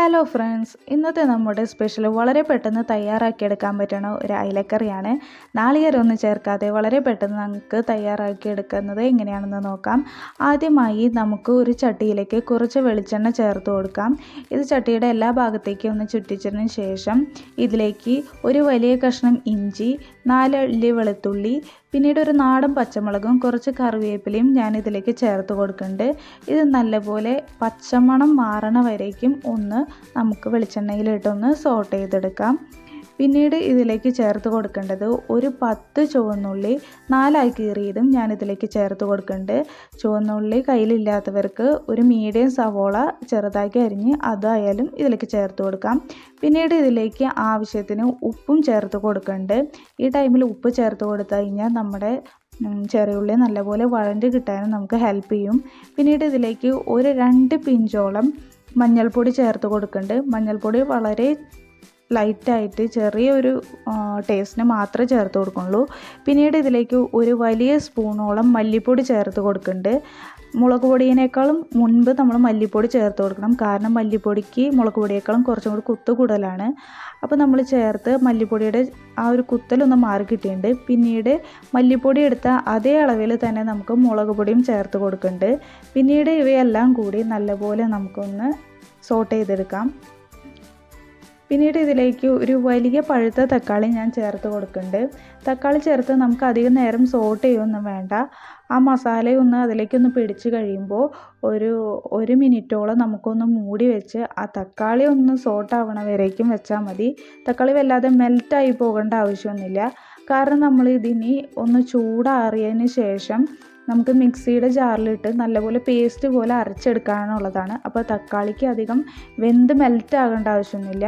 Hello friends ഇന്നത്തെ നമ്മുടെ special വളരെ പെട്ടെന്ന് തയ്യാറാക്കിയെടുക്കാൻ പറ്റുന്ന ഒരു അയലക്കറിയാണ്. നാളികേരം ഒന്നും ചേർക്കാതെ വളരെ പെട്ടെന്ന് നമുക്ക് തയ്യാറാക്കിയെടുക്കുന്നത് എങ്ങനെയാണെന്ന് നോക്കാം. ആദ്യമായി നമുക്ക് ഒരു ചട്ടിയിലേക്ക് കുറച്ച് വെളിച്ചെണ്ണ ചേർത്ത് കൊടുക്കാം. ഇത് ചട്ടിയുടെ എല്ലാ ഭാഗത്തേക്കും ഒന്ന് ചുറ്റിച്ചതിന് ശേഷം ഇതിലേക്ക് ഒരു വലിയ കഷ്ണം ഇഞ്ചി നാലല്ലി വെളുത്തുള്ളി പിന്നീട് ഒരു നാടൻ പച്ചമുളകും കുറച്ച് കറിവേപ്പിലയും ഞാൻ ഇതിലേക്ക് ചേർത്ത് കൊടുക്കുന്നുണ്ട്. ഇത് നല്ലപോലെ പച്ചമണം മാറണ വരേക്കും ഒന്ന് നമുക്ക് വെളിച്ചെണ്ണയിലിട്ടൊന്ന് സോട്ട് ചെയ്തെടുക്കാം. പിന്നീട് ഇതിലേക്ക് ചേർത്ത് കൊടുക്കേണ്ടത് ഒരു പത്ത് ചുവന്നുള്ളി നാലായി കീറിയതും ഞാൻ ഇതിലേക്ക് ചേർത്ത് കൊടുക്കുന്നുണ്ട് ചുവന്നുള്ളി കയ്യിലില്ലാത്തവർക്ക് ഒരു മീഡിയം സവോള ചെറുതാക്കി അരിഞ്ഞ് അതായാലും ഇതിലേക്ക് ചേർത്ത് കൊടുക്കാം. പിന്നീട് ഇതിലേക്ക് ആവശ്യത്തിന് ഉപ്പും ചേർത്ത് കൊടുക്കുന്നുണ്ട് ഈ ടൈമിൽ ഉപ്പ് ചേർത്ത് കൊടുത്തു കഴിഞ്ഞാൽ നമ്മുടെ ചെറിയുള്ളി നല്ലപോലെ വഴണ്ട് കിട്ടാനും നമുക്ക് ഹെൽപ്പ് ചെയ്യും. പിന്നീട് ഇതിലേക്ക് ഒരു രണ്ട് പിഞ്ചോളം മഞ്ഞൾപ്പൊടി ചേർത്ത് കൊടുക്കുന്നുണ്ട് മഞ്ഞൾപ്പൊടി വളരെ ലൈറ്റായിട്ട് ചെറിയൊരു ടേസ്റ്റിന് മാത്രമേ ചേർത്ത് കൊടുക്കുള്ളൂ. പിന്നീട് ഇതിലേക്ക് ഒരു വലിയ സ്പൂണോളം മല്ലിപ്പൊടി ചേർത്ത് കൊടുക്കുന്നുണ്ട്. മുളക് പൊടിയേക്കാളും മുൻപ് നമ്മൾ മല്ലിപ്പൊടി ചേർത്ത് കൊടുക്കണം. കാരണം മല്ലിപ്പൊടിക്ക് മുളക് പൊടിയേക്കാളും കുറച്ചും കൂടി കുത്ത് കൂടുതലാണ്. അപ്പോൾ നമ്മൾ ചേർത്ത് മല്ലിപ്പൊടിയുടെ ആ ഒരു കുത്തലൊന്ന് മാറി കിട്ടിയിട്ടുണ്ട്. പിന്നീട് മല്ലിപ്പൊടി എടുത്ത അതേ അളവിൽ തന്നെ നമുക്ക് മുളക് പൊടിയും ചേർത്ത് കൊടുക്കുന്നുണ്ട്. പിന്നീട് ഇവയെല്ലാം കൂടി നല്ലപോലെ നമുക്കൊന്ന് സോട്ട് ചെയ്തെടുക്കാം. പിന്നീട് ഇതിലേക്ക് ഒരു വലിയ പഴുത്ത തക്കാളി ഞാൻ ചേർത്ത് കൊടുക്കുന്നുണ്ട്. തക്കാളി ചേർത്ത് നമുക്ക് അധികം നേരം സോട്ട് ചെയ്യൊന്നും വേണ്ട. ആ മസാലയൊന്ന് അതിലേക്കൊന്ന് പിടിച്ച് കഴിയുമ്പോൾ ഒരു ഒരു മിനിറ്റോളം നമുക്കൊന്ന് മൂടി വെച്ച് ആ തക്കാളി ഒന്ന് സോട്ടാവണ വരേക്കും വെച്ചാൽ മതി. തക്കാളി വല്ലാതെ മെൽറ്റായി പോകേണ്ട ആവശ്യമൊന്നുമില്ല. കാരണം നമ്മൾ ഇതിനി ഒന്ന് ചൂടാറിയതിന് ശേഷം നമുക്ക് മിക്സിയുടെ ജാറിലിട്ട് നല്ലപോലെ പേസ്റ്റ് പോലെ അരച്ചെടുക്കാനുള്ളതാണ്. അപ്പോൾ തക്കാളിക്ക് അധികം വെന്ത് മെൽറ്റ് ആകേണ്ട ആവശ്യമൊന്നുമില്ല.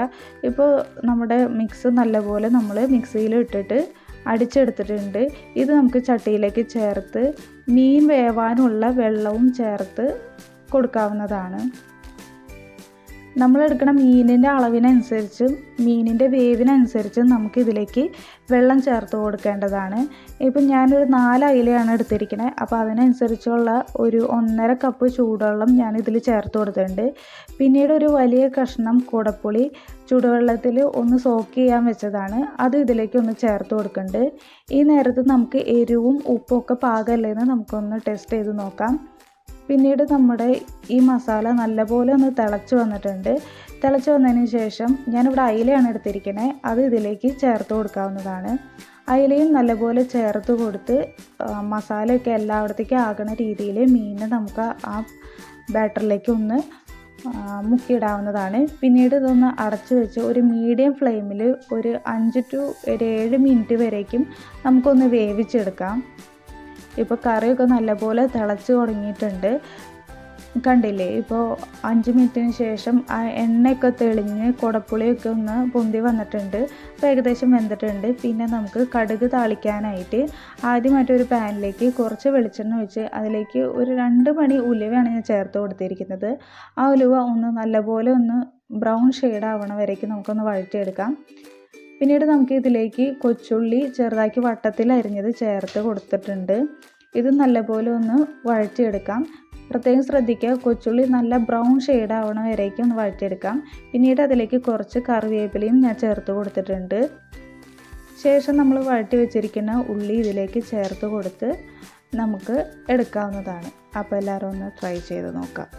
ഇപ്പോൾ നമ്മുടെ മിക്സ് നല്ലപോലെ നമ്മൾ മിക്സിയിൽ ഇട്ടിട്ട് അടിച്ചെടുത്തിട്ടുണ്ട്. ഇത് നമുക്ക് ചട്ടിയിലേക്ക് ചേർത്ത് മീൻ വേവാനുള്ള വെള്ളവും ചേർത്ത് കൊടുക്കാവുന്നതാണ്. നമ്മൾ എടുക്കുന്ന മീനിന്റെ അളവിനനുസരിച്ച് മീനിന്റെ വേവിനനുസരിച്ച് നമുക്കിതിലേക്ക് വെള്ളം ചേർത്ത് കൊടുക്കേണ്ടതാണ്. ഇപ്പം ഞാനൊരു നാല് അയിലയാണ് എടുത്തിരിക്കുന്നത് അപ്പോൾ അതിനനുസരിച്ചുള്ള ഒരു ഒന്നര കപ്പ് ചൂടുവെള്ളം ഞാൻ ഇതിൽ ചേർത്ത് കൊടുത്തിട്ടുണ്ട്. പിന്നീട് ഒരു വലിയ കഷ്ണം കുടപ്പുളി ചൂടുവെള്ളത്തിൽ ഒന്ന് സോക്ക് ചെയ്യാൻ വെച്ചതാണ്. അത് ഇതിലേക്ക് ഒന്ന് ചേർത്ത് കൊടുക്കുന്നുണ്ട്. ഈ നേരത്ത് നമുക്ക് എരിവും ഉപ്പും ഒക്കെ പാകമല്ലേന്ന് നമുക്കൊന്ന് ടെസ്റ്റ് ചെയ്ത് നോക്കാം. പിന്നീട് നമ്മുടെ ഈ മസാല നല്ലപോലെ ഒന്ന് തിളച്ച് വന്നിട്ടുണ്ട്. തിളച്ച് വന്നതിന് ശേഷം ഞാനിവിടെ അയിലയാണ് എടുത്തിരിക്കുന്നത് അത് ഇതിലേക്ക് ചേർത്ത് കൊടുക്കാവുന്നതാണ്. അയിലയും നല്ലപോലെ ചേർത്ത് കൊടുത്ത് മസാലയൊക്കെ എല്ലായിടത്തേക്കും ആകുന്ന രീതിയിൽ മീനിനെ നമുക്ക് ആ ബാറ്ററിലേക്ക് ഒന്ന് മുക്കിയിടാവുന്നതാണ്. പിന്നീട് ഇതൊന്ന് അടച്ച് വെച്ച് ഒരു മീഡിയം ഫ്ലെയിമിൽ ഒരു അഞ്ച് ടു ഒരു ഏഴ് മിനിറ്റ് വരേക്കും നമുക്കൊന്ന് വേവിച്ചെടുക്കാം. ഇപ്പോൾ കറിയൊക്കെ നല്ലപോലെ തിളച്ച് തുടങ്ങിയിട്ടുണ്ട്. കണ്ടില്ലേ? ഇപ്പോൾ അഞ്ച് മിനിറ്റിന് ശേഷം ആ എണ്ണയൊക്കെ തെളിഞ്ഞ് കുടപ്പുളിയൊക്കെ ഒന്ന് പൊന്തി വന്നിട്ടുണ്ട്. അപ്പോൾ ഏകദേശം വെന്തിട്ടുണ്ട്. പിന്നെ നമുക്ക് കടുക് താളിക്കാനായിട്ട് ആദ്യമായിട്ട് ഒരു പാനിലേക്ക് കുറച്ച് വെളിച്ചെണ്ണ ഒഴിച്ച് അതിലേക്ക് ഒരു രണ്ട് മണി ഉലുവയാണ് ഞാൻ ചേർത്ത് കൊടുത്തിരിക്കുന്നത്. ആ ഉലുവ ഒന്ന് നല്ലപോലെ ഒന്ന് ബ്രൗൺ ഷെയ്ഡ് ആവണ വരേക്ക് നമുക്കൊന്ന് വഴറ്റിയെടുക്കാം. പിന്നീട് നമുക്ക് ഇതിലേക്ക് കൊച്ചുള്ളി ചെറുതാക്കി വട്ടത്തിൽ അരിഞ്ഞത് ചേർത്ത് കൊടുത്തിട്ടുണ്ട്. ഇത് നല്ലപോലെ ഒന്ന് വഴറ്റിയെടുക്കാം. പ്രത്യേകം ശ്രദ്ധിക്കുക കൊച്ചുള്ളി നല്ല ബ്രൗൺ ഷെയ്ഡ് ആവണ വരേക്കും ഒന്ന് വഴറ്റിയെടുക്കാം. പിന്നീട് അതിലേക്ക് കുറച്ച് കറിവേപ്പിലയും ഞാൻ ചേർത്ത് കൊടുത്തിട്ടുണ്ട്. ശേഷം നമ്മൾ വഴറ്റി വെച്ചിരിക്കുന്ന ഉള്ളി ഇതിലേക്ക് ചേർത്ത് കൊടുത്ത് നമുക്ക് എടുക്കാവുന്നതാണ്. അപ്പോൾ എല്ലാവരും ഒന്ന് ട്രൈ ചെയ്ത് നോക്കാം.